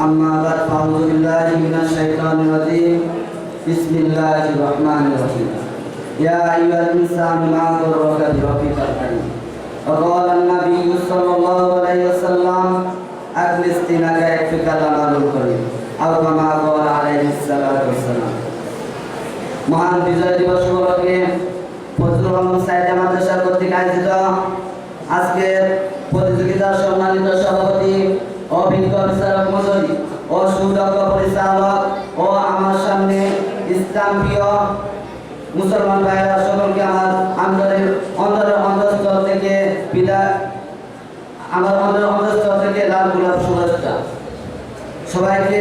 أما بعد فأعوذ بالله من الشيطان الرجيم بسم الله الرحمن الرحيم يا أيها الإنسان ما غرك بربك الكريم وقال النبي صلى الله عليه وسلم أخلص دينك يكفيك الأمر الكريم أو كما قال عليه الصلاة والسلام মহান বিজয় দিবস উপলক্ষে ফজলুর রহমান সাইদ মাদ্রাসা কর্তৃক আয়োজিত আজকের প্রতিযোগিতার সম্মানিত সভাপতি অভিজ্ঞ বিচারক মন্ডলী ও সুদক্ষ পরিচালক ও আমার সামনে ইসলাম মুসলমান ভাইরা সকলকে আমার আন্তরিক অন্তরের অন্তঃস্থল থেকে বিদায় আমার অন্তরের অন্তঃস্থল থেকে লাল গোলাপ শুভেচ্ছা সবাইকে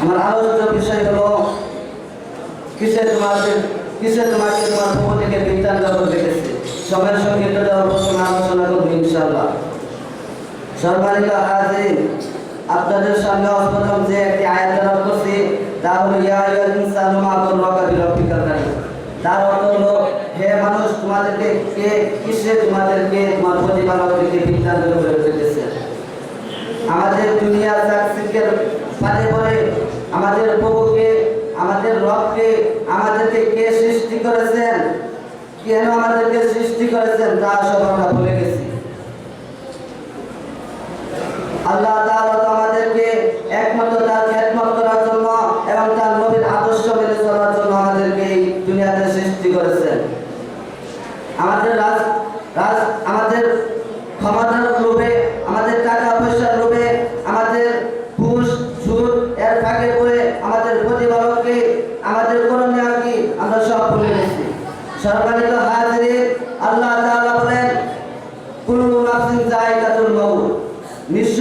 আমার আলোচিত বিষয় হলো কিসে তোমাকে কিসে তোমাকে তোমার পক্ষ থেকে বৃত্তান্ত রেখেছে সময়ের সঙ্গে আলোচনা করব ইনশাল্লাহ সম্মানিত হাজির, আপনাদের সামনে অস্পতম যে একটি আয়াত তেলাওয়াত করছি, তা হলো, ইয়া আইয়ুহাল ইনসানু মা গররাকা বিরাব্বিকাল কারীম তার অর্থ হলো, হে মানুষ, তোমাদেরকে কে কিসে তোমাদেরকে, তোমার প্রতিপালক থেকে বৃত্তান্ত করে রেখেছে আমাদের দুনিয়া চাকচিকের পারে পরে আমাদের প্রভুকে, আমাদের রবকে, আমাদেরকে কে সৃষ্টি করেছেন? কেন আমাদেরকে সৃষ্টি করেছেন? তা সব আমরা ভুলে গেছি আল্লাহ তাআলা আমাদেরকে একমাত্র তার খেদমত করার জন্য এবং তার নবীর আদর্শ মেনে চলার জন্য আমাদেরকে এই দুনিয়াতে সৃষ্টি করেছেন। আমাদের রাজ রাজ, আমাদের ক্ষমতার লোভে, আমাদের টাকা পয়সার লোভে, আমাদের ঘুষ, সুদ, এর ফাঁকে পড়ে আমাদের প্রতিপালককে, আমাদের করণীয় কি আমরা সব ভুলে গেছি। সম্মানিত হাজির আল্লাহ তাআলা বলেন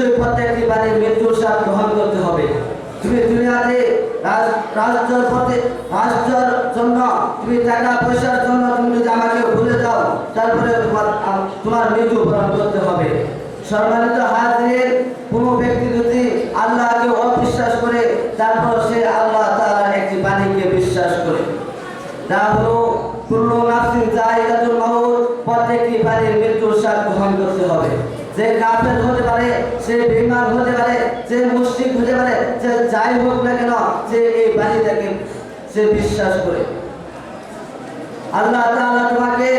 নিশ্চয়ই প্রত্যেকটি বাড়ির মৃত্যুর স্বাদ গ্রহণ করতে হবে। তুমি দুনিয়াতে রাষ্ট্রের পথে রাষ্ট্রের জন্য, তুমি টাকা, পয়সার জন্য তুমি যদি আমাকে ভুলে যাও, তারপরে তোমার তোমার মৃত্যু বরণ করতে হবে। সম্মানিত হাজির কোনো ব্যক্তি যদি আল্লাহকে অবিশ্বাস করে, তারপর সে আল্লাহ তাআলার একটি বাণীকে বিশ্বাস করে। তা হলো কুল্লু নাফসিন যায়কাতুল মাউত, প্রত্যেকটি বাড়ির স্বাদ গ্রহণ করতে হবে। যে কাফের হতে পারে সে বেমার হতে পারে, যে মুসলিম হতে পারে, যে যাই হোক না কেন, যে এই বাণীটাকে সে বিশ্বাস করে। আল্লাহ তাআলা তোমাকে,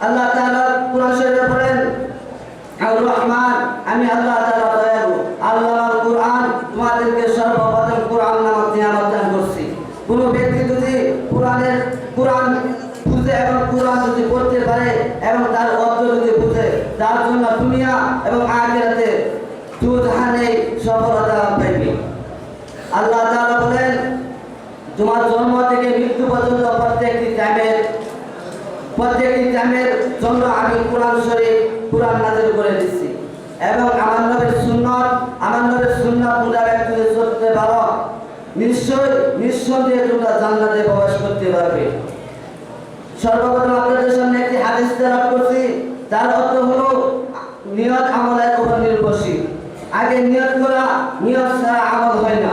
আল্লাহ তাআলা কুরআন শরীফে বলেন, আর রহমান, আমি আল্লাহ এবং আখিরাতে দুধানে সফলতা পাইবে। আল্লাহ তাআলা বলেন, তোমার জন্ম থেকে মৃত্যু পর্যন্ত প্রত্যেকটি টাইমের প্রত্যেকটি টাইমের জন্য আমি কোরআন শরীফ, কোরআন নাজিল করে দিচ্ছি। এবং আমার নবীর সুন্নত, আমার নবীর সুন্নত মোতাবেক যদি চলতে পারো। নিশ্চয়, নিঃসন্দেহে তোমরা জান্নাতে প্রবেশ করতে পারবে। সর্বপ্রথম আপনাদের সামনে একটি হাদিস তেলাওয়াত করছি। তার অর্থ হলো নিয়ত আমলের উপর নির্ভরশীল। আগে নিয়ত করা, নিয়ত ছাড়া আমল হয় না।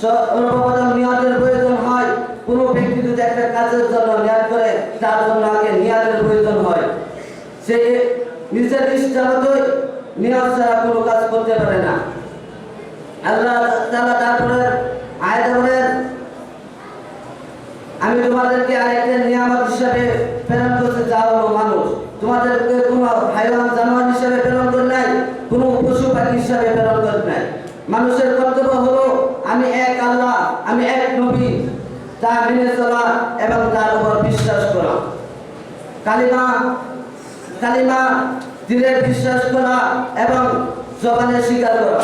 সর্বপ্রথম নিয়তের প্রয়োজন হয়। কোনো ব্যক্তি যদি একটা কাজের জন্য নিয়ত করে, তার জন্য আগে নিয়তের প্রয়োজন হয়। সে নিজের ইচ্ছা মতোই নিয়ত ছাড়া কোনো কাজ করতে পারে না। আল্লাহ তাআলা তারপরে আয়াতে বলেন আমি তোমাদেরকে আরেকটা নিয়ামত হিসাবে প্রেরণ করতে যা হলো মানুষ তোমাদেরকে কোনো হাইওয়ান জানোয়ার হিসাবে প্রেরণ করে নাই কোনো পশু পাখি হিসাবে প্রেরণ করে নাই মানুষের কর্তব্য হলো, আমি এক আল্লাহ, আমি এক নবী তা মেনে চলা এবং তার উপর বিশ্বাস করা। কালিমা কালিমা দিলে বিশ্বাস করা এবং জবানে স্বীকার করা।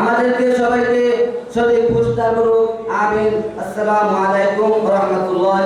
আমাদেরকে সবাইকে সঠিক পুরস্কার করুক আমিন। আসসালামু আলাইকুম রহমতুল্লাহ